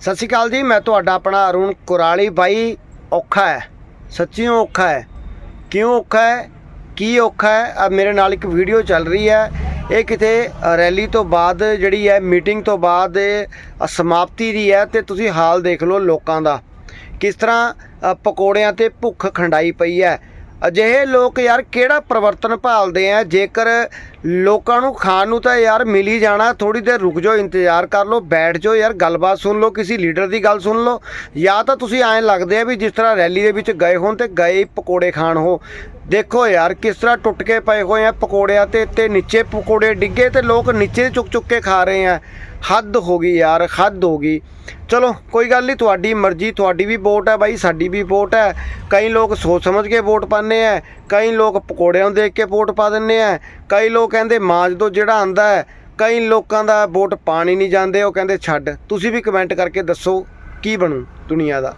ਸਤਿ ਸ਼੍ਰੀ ਅਕਾਲ ਜੀ, ਮੈਂ ਤੁਹਾਡਾ ਆਪਣਾ ਅਰੁਣ ਕੁਰਾਲੀ ਬਾਈ ਔਖਾ ਹੈ, ਸੱਚੀਓ ਔਖਾ ਹੈ। ਕਿਉਂ ਔਖਾ ਹੈ? ਕੀ ਔਖਾ ਹੈ? ਆ ਮੇਰੇ ਨਾਲ ਇੱਕ ਵੀਡੀਓ ਚੱਲ ਰਹੀ ਹੈ। ਇਹ ਕਿਤੇ ਰੈਲੀ ਤੋਂ ਬਾਅਦ ਜਿਹੜੀ ਹੈ, ਮੀਟਿੰਗ ਤੋਂ ਬਾਅਦ ਸਮਾਪਤੀ ਦੀ ਹੈ ਤੇ ਤੁਸੀਂ ਹਾਲ ਦੇਖ ਲਓ ਲੋਕਾਂ ਦਾ। ਕਿਸ ਤਰ੍ਹਾਂ ਪਕੌੜਿਆਂ ਤੇ ਭੁੱਖ ਖੰਡਾਈ ਪਈ ਹੈ। ਅਜਿਹੇ ਲੋਕ ਯਾਰ ਕਿਹੜਾ ਪਰਿਵਰਤਨ ਭਾਲਦੇ ਆ? ਜੇਕਰ ਲੋਕਾਂ ਨੂੰ ਖਾਣ ਨੂੰ ਤਾਂ ਯਾਰ ਮਿਲ ਹੀ ਜਾਣਾ ਥੋੜੀ ਦੇਰ ਰੁਕ ਜਾਓ, ਇੰਤਜ਼ਾਰ ਕਰ ਲਓ, ਬੈਠ ਜਾਓ ਯਾਰ, ਗੱਲਬਾਤ ਸੁਣ ਲਓ, ਕਿਸੇ ਲੀਡਰ ਦੀ ਗੱਲ ਸੁਣ ਲਓ। ਜਾਂ ਤਾਂ ਤੁਸੀਂ ਐਂ ਲੱਗਦੇ ਆ ਵੀ ਜਿਸ ਤਰ੍ਹਾਂ ਰੈਲੀ ਦੇ ਵਿੱਚ ਗਏ ਹੋਣ ਤੇ ਗਏ ਹੀ ਪਕੌੜੇ ਖਾਣ ਹੋ। ਦੇਖੋ ਯਾਰ, ਕਿਸ ਤਰ੍ਹਾਂ ਟੁੱਟ ਕੇ ਪਏ ਹੋਏ ਆ ਪਕੌੜਿਆਂ ਤੇ ਤੇ ਨੀਚੇ ਪਕੌੜੇ ਡਿੱਗੇ ਤੇ ਲੋਕ ਨੀਚੇ ਚੁੱਕ ਚੁੱਕ ਕੇ ਖਾ ਰਹੇ ਆ। ਹੱਦ ਹੋ ਗਈ ਯਾਰ, ਹੱਦ ਹੋ ਗਈ। ਚਲੋ, ਕੋਈ ਗੱਲ ਨਹੀਂ, ਤੁਹਾਡੀ ਮਰਜ਼ੀ, ਤੁਹਾਡੀ ਵੀ ਵੋਟ ਹੈ ਬਾਈ, ਸਾਡੀ ਵੀ ਵੋਟ ਹੈ ਕਈ ਲੋਕ ਸੋਚ ਸਮਝ ਕੇ ਵੋਟ ਪਾਉਂਦੇ ਆ, ਕਈ ਲੋਕ ਪਕੌੜਿਆਂ ਨੂੰ ਦੇਖ ਕੇ ਵੋਟ ਪਾ ਦਿੰਦੇ ਆ। ਕਈ ਲੋਕ ਕਹਿੰਦੇ ਮਾਂ ਜਦੋਂ ਜਿਹੜਾ ਆਂਦਾ ਹੈ, ਕਈ ਲੋਕਾਂ ਦਾ ਵੋਟ ਪਾਣੀ ਨਹੀਂ ਜਾਂਦੇ, ਉਹ ਕਹਿੰਦੇ ਛੱਡ। ਤੁਸੀਂ ਵੀ ਕਮੈਂਟ ਕਰਕੇ ਦੱਸੋ, ਕੀ ਬਣੂ ਦੁਨੀਆ ਦਾ?